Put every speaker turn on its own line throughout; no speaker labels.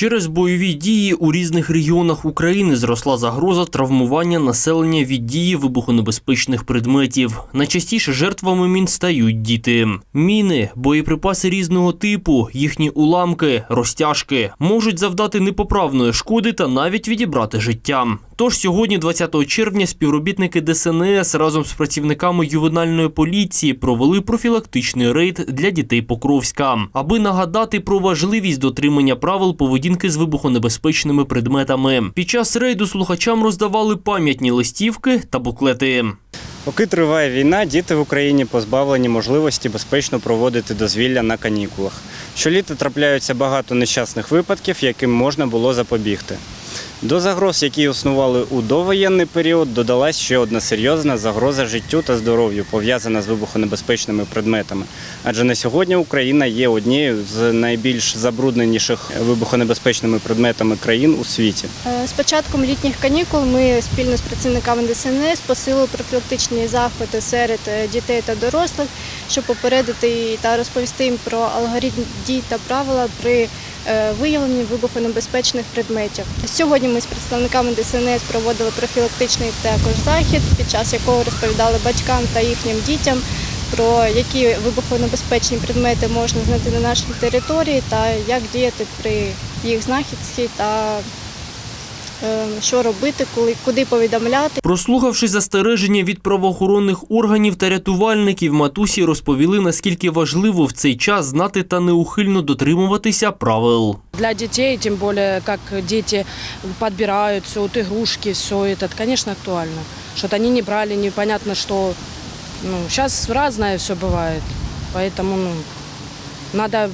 Через бойові дії у різних регіонах України зросла загроза травмування населення від дії вибухонебезпечних предметів. Найчастіше жертвами мін стають діти. Міни, боєприпаси різного типу, їхні уламки, розтяжки можуть завдати непоправної шкоди та навіть відібрати життя. Тож сьогодні, 20 червня, співробітники ДСНС разом з працівниками ювенальної поліції провели профілактичний рейд для дітей Покровська, аби нагадати про важливість дотримання правил поведінки з вибухонебезпечними предметами. Під час рейду слухачам роздавали пам'ятні листівки та буклети.
Поки триває війна, діти в Україні позбавлені можливості безпечно проводити дозвілля на канікулах. Щоліта трапляються багато нещасних випадків, яким можна було запобігти. До загроз, які існували у довоєнний період, додалась ще одна серйозна загроза життю та здоров'ю, пов'язана з вибухонебезпечними предметами. Адже на сьогодні Україна є однією з найбільш забрудненіших вибухонебезпечними предметами країн у світі.
Е, З початком літніх канікул ми спільно з працівниками ДСНС посилили профілактичні заходи серед е, дітей та дорослих, щоб попередити та розповісти їм про алгоритм дій та правила при виявленні вибухонебезпечних предметів. Сьогодні ми з представниками ДСНС проводили профілактичний також захід, під час якого розповідали батькам та їхнім дітям про які вибухонебезпечні предмети можна знайти на нашій території та як діяти при їх знахідці та е, що робити, коли куди повідомляти.
Прослухавши застереження від правоохоронних органів та рятувальників, матусі розповіли, наскільки важливо в цей час знати та неухильно дотримуватися правил.
Для детей, тем более, как дети подбирают все, вот игрушки, все это, конечно, актуально. Что-то они не брали, непонятно что. Ну, сейчас разное все бывает, поэтому ну, надо э,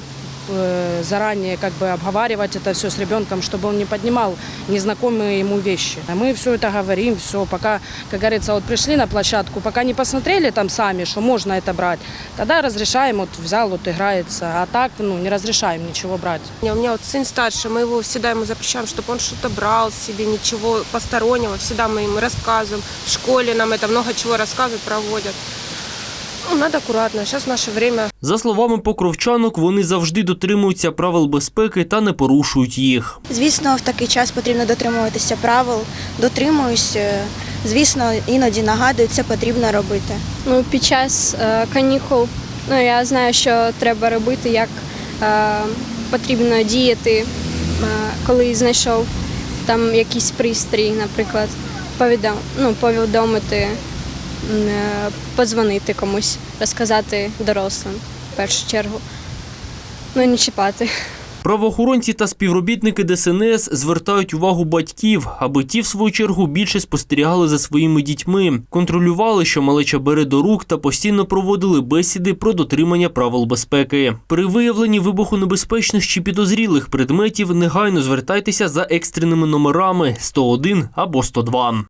заранее как бы обговаривать это все с ребенком, чтобы он не поднимал незнакомые ему вещи. А мы все это говорим, все, пока, как говорится, вот пришли на площадку, пока не посмотрели там сами, что можно это брать, тогда разрешаем, вот взял, вот играется, а так, ну, не разрешаем ничего брать.
У меня вот сын старший, мы его всегда ему запрещаем, чтобы он что-то брал себе, ничего постороннего. Всегда мы ему рассказываем. В школе нам это много чего рассказывают, проводят. Ну, надо аккуратно. Сейчас наше время.
За словами покровчанок, вони завжди дотримуються правил безпеки та не порушують їх.
Звісно, в такий час потрібно дотримуватися правил. Дотримуюсь. е, Звісно, іноді нагадую, це потрібно робити.
Ну, під час е, канікул ну, я знаю, що треба робити, як е, потрібно діяти, е, коли знайшов там якийсь пристрій, наприклад, повідом, ну, повідомити, подзвонити комусь, розказати дорослим в першу чергу. Ну, не чіпати.
Правоохоронці та співробітники ДСНС звертають увагу батьків, аби ті, в свою чергу, більше спостерігали за своїми дітьми, контролювали, що малеча бере до рук та постійно проводили бесіди про дотримання правил безпеки. При виявленні вибухонебезпечних чи підозрілих предметів негайно звертайтеся за екстреними номерами 101 або 102.